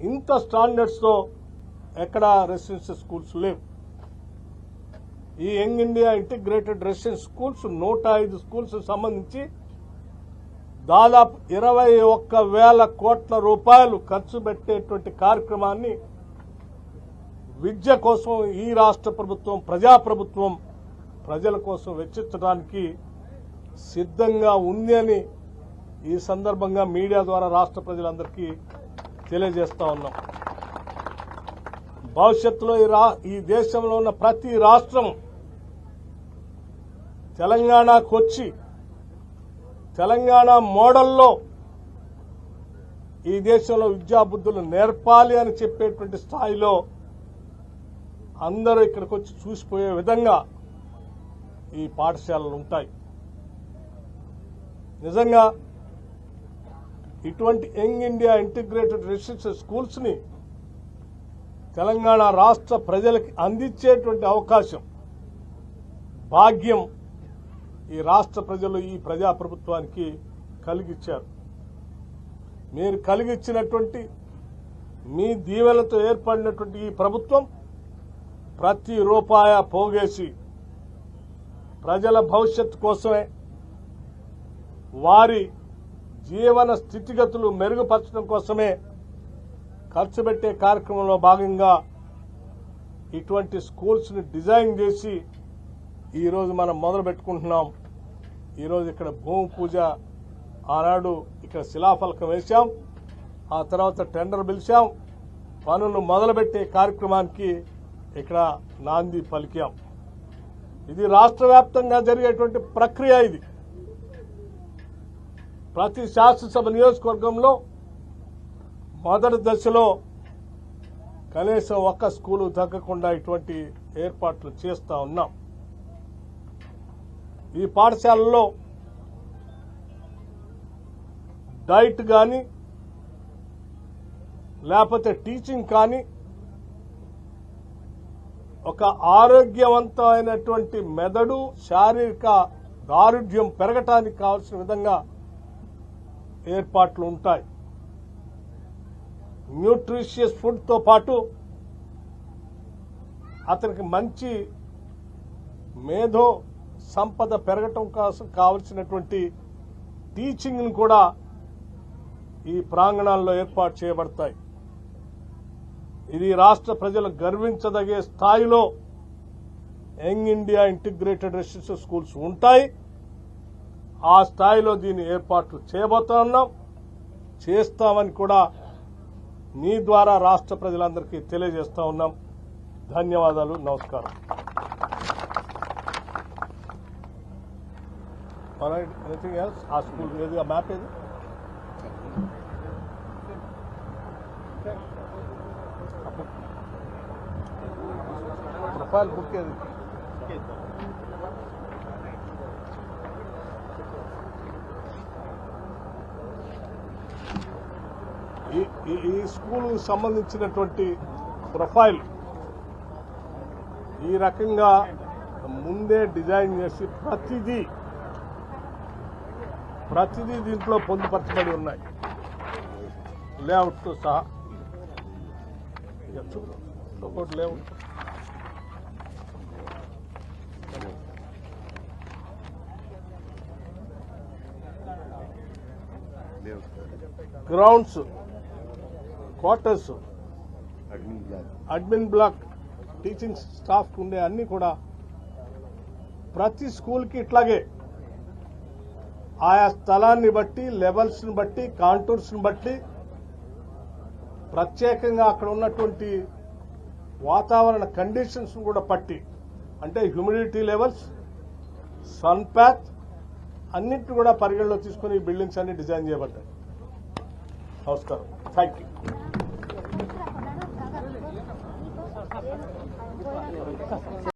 ఇంత స్టాండర్డ్స్తో ఎక్కడ residential schools లేవు. ఈ young India integrated residential schools నూట ఐదు స్కూల్స్ సంబంధించి దాదాపు ఇరవై ఒక్క వేల కోట్ల రూపాయలు ఖర్చు పెట్టేటువంటి కార్యక్రమాన్ని విద్య కోసం ఈ రాష్ట్ర ప్రభుత్వం ప్రజాప్రభుత్వం ప్రజల కోసం వెచ్చించడానికి సిద్ధంగా ఉంది అని ఈ సందర్భంగా మీడియా ద్వారా రాష్ట్ర ప్రజలందరికీ తెలియజేస్తూ ఉన్నాం. భవిష్యత్తులో ఈ రా ఈ దేశంలో ఉన్న ప్రతి రాష్ట్రం తెలంగాణకు వచ్చి తెలంగాణ మోడల్లో ఈ దేశంలో విద్యాబుద్ధులు నేర్పాలి అని చెప్పేటువంటి స్థాయిలో అందరూ ఇక్కడికి వచ్చి చూసిపోయే విధంగా ఈ పాఠశాలలు ఉంటాయి. నిజంగా ఇటువంటి యంగ్ ఇండియా ఇంటిగ్రేటెడ్ రెసిడెన్షియల్ స్కూల్స్ని తెలంగాణ రాష్ట్ర ప్రజలకి అందించేటువంటి అవకాశం భాగ్యం ఈ రాష్ట్ర ప్రజలు ఈ ప్రజాప్రభుత్వానికి కలిగిచ్చారు. మీరు కలిగిచ్చినటువంటి మీ దీవెలతో ఏర్పడినటువంటి ఈ ప్రభుత్వం ప్రతి రూపాయ పోగేసి ప్రజల భవిష్యత్తు కోసమే వారి జీవన స్థితిగతులు మెరుగుపరచడం కోసమే ఖర్చు పెట్టే కార్యక్రమంలో భాగంగా ఇటువంటి స్కూల్స్ని డిజైన్ చేసి ఈరోజు మనం మొదలు పెట్టుకుంటున్నాం. ఈరోజు ఇక్కడ భూమి పూజ ఆనాడు ఇక్కడ శిలాఫలకం వేశాం. ఆ తర్వాత టెండర్ పిలిచాం. పనులు మొదలుపెట్టే కార్యక్రమానికి ఇక్కడ నాంది పలికాం. ఇది రాష్ట్ర వ్యాప్తంగా జరిగేటువంటి ప్రక్రియ ఇది. ప్రతి శాసనసభ నియోజకవర్గంలో మొదటి దశలో కనీసం ఒక్క స్కూలు తగ్గకుండా ఇటువంటి ఏర్పాట్లు చేస్తా ఉన్నాం. ఈ పాఠశాలలో డైట్ కానీ లేకపోతే టీచింగ్ కానీ ఒక ఆరోగ్యవంతమైనటువంటి మెదడు శారీరక దారుఢ్యం పెరగటానికి కావాల్సిన విధంగా ఏర్పాట్లు ఉంటాయి. న్యూట్రిషియస్ ఫుడ్తో పాటు అతనికి మంచి మేధో సంపద పెరగటం కోసం కావలసినటువంటి టీచింగ్ను కూడా ఈ ప్రాంగణాల్లో ఏర్పాటు చేయబడతాయి. ఇది రాష్ట్ర ప్రజలు గర్వించదగే స్థాయిలో young India integrated residential schools ఉంటాయి. ఆ స్థాయిలో దీన్ని ఏర్పాట్లు చేయబోతా ఉన్నాం. చేస్తామని కూడా మీ ద్వారా రాష్ట్ర ప్రజలందరికీ తెలియజేస్తా ఉన్నాం. ధన్యవాదాలు. నమస్కారం. ఎనీథింగ్ ఎల్స్ ఆ స్కూల్ ఏది? ఆ మ్యాప్ ఏది? ప్రొఫైల్ బుక్ ఏది? ఈ స్కూల్ సంబంధించినటువంటి ప్రొఫైల్ ఈ రకంగా ముందే డిజైన్ చేసి ప్రతిదీ ప్రతిదీ దీంట్లో పొందుపరచబడి ఉన్నాయి. లేఅవుట్తో సహా. ఒకటి layout. Grounds quarters admin block teaching staff ఉండే అన్ని కూడా ప్రతి స్కూల్కి ఇట్లాగే. ఆయా స్థలాన్ని బట్టి లెవెల్స్ని బట్టి కాంటూర్స్ని బట్టి ప్రత్యేకంగా అక్కడ ఉన్నటువంటి వాతావరణ కండిషన్స్ కూడా పట్టి అంటే హ్యూమిడిటీ లెవెల్స్ సన్ ప్యాత్ అన్నింటిని కూడా పరిగణలో తీసుకుని ఈ బిల్డింగ్స్ అన్ని డిజైన్ చేయబడ్డాయి. నమస్కారం థ్యాంక్ యూ Gracias.